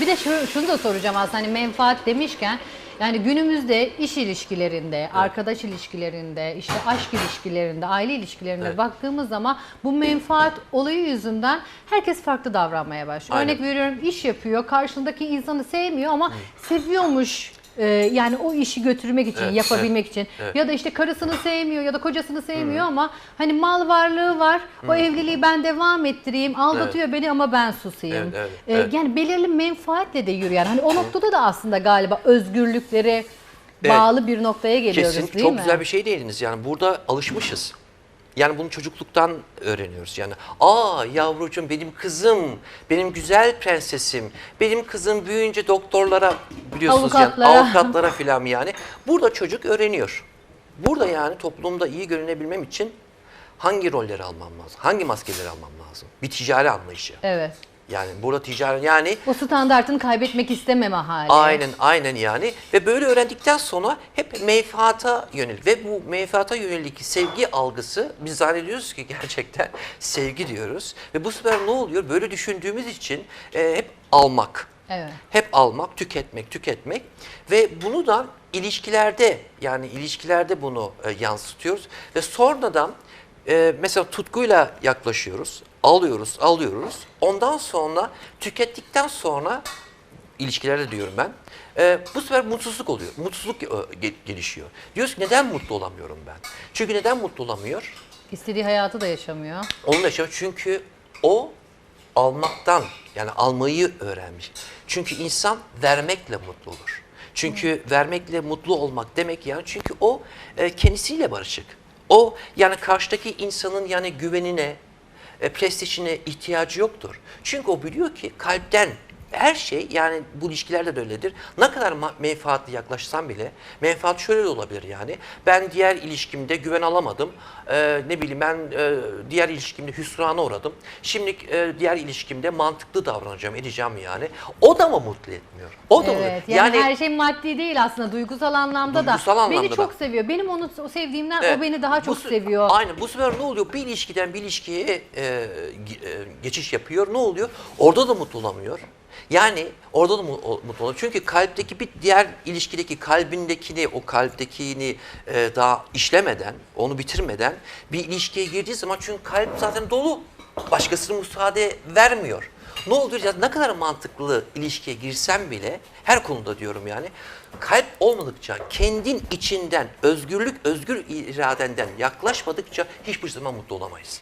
Bir de şu, şunu da soracağım aslında hani menfaat demişken yani günümüzde iş ilişkilerinde, arkadaş ilişkilerinde, işte aşk ilişkilerinde, aile ilişkilerinde Evet. baktığımız zaman bu menfaat olayı yüzünden herkes farklı davranmaya başlıyor. Aynen. Örnek veriyorum iş yapıyor, karşındaki insanı sevmiyor ama seviyormuş e, yani o işi götürmek için, Evet, yapabilmek için. evet. Ya da işte karısını sevmiyor ya da kocasını sevmiyor ama hani mal varlığı var. O evliliği ben devam ettireyim. Aldatıyor beni ama ben susayım. Evet, evet, E, evet. Yani belirli menfaatle de yürüyen. Hani o noktada da aslında galiba özgürlüklere Evet. bağlı bir noktaya geliyoruz Kesin değil çok mi? güzel bir şey değindiniz. Yani burada alışmışız. Yani bunu çocukluktan öğreniyoruz. Yani aa yavrucuğum benim kızım, benim güzel prensesim, benim kızım büyüyünce doktorlara biliyorsunuz Avukatlara. yani avukatlara filan yani. Burada çocuk öğreniyor. Burada yani toplumda iyi görünebilmem için hangi rolleri almam lazım? Hangi maskeleri almam lazım? Bir ticari anlayışı. Evet. Yani burada ticari yani O standartını kaybetmek istememe hali. Aynen aynen yani ve böyle öğrendikten sonra hep menfaata yönelik ve bu menfaata yönelik sevgi algısı biz zannediyoruz ki gerçekten sevgi diyoruz ve bu sefer ne oluyor böyle düşündüğümüz için e, hep almak. Evet. Hep almak, tüketmek, tüketmek ve bunu da ilişkilerde yani ilişkilerde bunu e, yansıtıyoruz ve sonradan e, mesela tutkuyla yaklaşıyoruz, alıyoruz, alıyoruz. Ondan sonra tükettikten sonra ilişkilerde diyorum ben. e, bu sefer mutsuzluk oluyor. Mutsuzluk e, ge- gelişiyor. Diyoruz ki neden mutlu olamıyorum ben? Çünkü neden mutlu olamıyor? İstediği hayatı da yaşamıyor. Onun yaşamı çünkü o almaktan yani almayı öğrenmiş. Çünkü insan vermekle mutlu olur. Çünkü vermekle mutlu olmak demek yani çünkü o e, kendisiyle barışık. O yani karşıdaki insanın yani güvenine, e, prestijine ihtiyacı yoktur. Çünkü o biliyor ki kalpten her şey yani bu ilişkilerde de öyledir. Ne kadar menfaatli yaklaşsam bile menfaat şöyle de olabilir yani. Ben diğer ilişkimde güven alamadım. Ee, ne bileyim ben e, diğer ilişkimde hüsrana uğradım. Şimdi e, diğer ilişkimde mantıklı davranacağım, edeceğim yani. O da mı mutlu etmiyor? O da mı? Evet. Yani, her şey maddi değil aslında duygusal anlamda Duygusal da. anlamda beni da. çok seviyor. Benim onu sevdiğimden Evet. o beni daha Bu çok se- seviyor. Aynen. Bu sefer ne oluyor? Bir ilişkiden bir ilişkiye e, e, geçiş yapıyor. Ne oluyor? Orada da mutlu olamıyor. Yani orada da mutlu olamıyor. Çünkü kalpteki bir diğer ilişkideki kalbindekini, o kalptekini e, daha işlemeden, onu bitirmeden bir ilişkiye girdiği zaman çünkü kalp zaten dolu. Başkasına müsaade vermiyor. Ne oluyor ya ne kadar mantıklı ilişkiye girsem bile her konuda diyorum yani kalp olmadıkça kendin içinden özgürlük özgür iradenden yaklaşmadıkça hiçbir zaman mutlu olamayız.